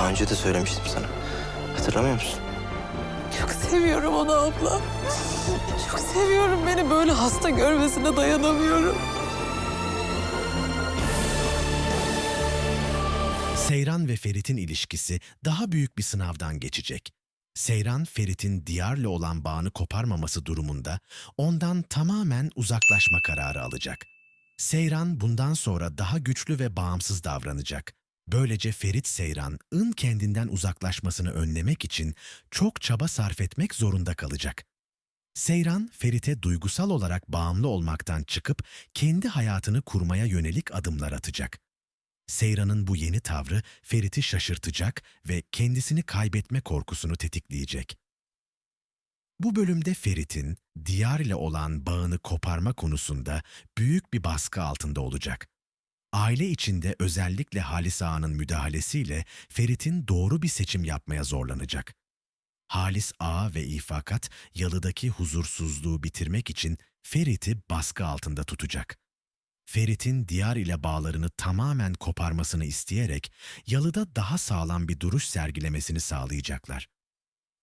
Daha önce de söylemiştim sana. Hatırlamıyor musun? Çok seviyorum onu abla. Çok seviyorum beni böyle hasta görmesine dayanamıyorum. Seyran ve Ferit'in ilişkisi daha büyük bir sınavdan geçecek. Seyran, Ferit'in Diyar'la olan bağını koparmaması durumunda ondan tamamen uzaklaşma kararı alacak. Seyran bundan sonra daha güçlü ve bağımsız davranacak. Böylece Ferit Seyran'ın kendinden uzaklaşmasını önlemek için çok çaba sarf etmek zorunda kalacak. Seyran, Ferit'e duygusal olarak bağımlı olmaktan çıkıp kendi hayatını kurmaya yönelik adımlar atacak. Seyran'ın bu yeni tavrı Ferit'i şaşırtacak ve kendisini kaybetme korkusunu tetikleyecek. Bu bölümde Ferit'in Diyar ile olan bağını koparma konusunda büyük bir baskı altında olacak. Aile içinde özellikle Halis Ağa'nın müdahalesiyle Ferit'in doğru bir seçim yapmaya zorlanacak. Halis Ağa ve İfakat yalıdaki huzursuzluğu bitirmek için Ferit'i baskı altında tutacak. Ferit'in Diyar ile bağlarını tamamen koparmasını isteyerek yalıda daha sağlam bir duruş sergilemesini sağlayacaklar.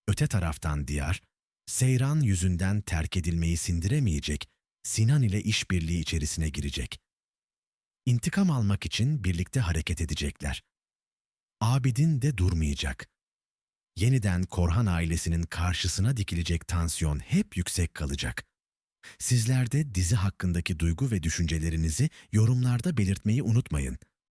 Öte taraftan Diyar, Seyran yüzünden terk edilmeyi sindiremeyecek, Sinan ile işbirliği içerisine girecek. İntikam almak için birlikte hareket edecekler. Abidin de durmayacak. Yeniden Korhan ailesinin karşısına dikilecek tansiyon hep yüksek kalacak. Sizler de dizi hakkındaki duygu ve düşüncelerinizi yorumlarda belirtmeyi unutmayın.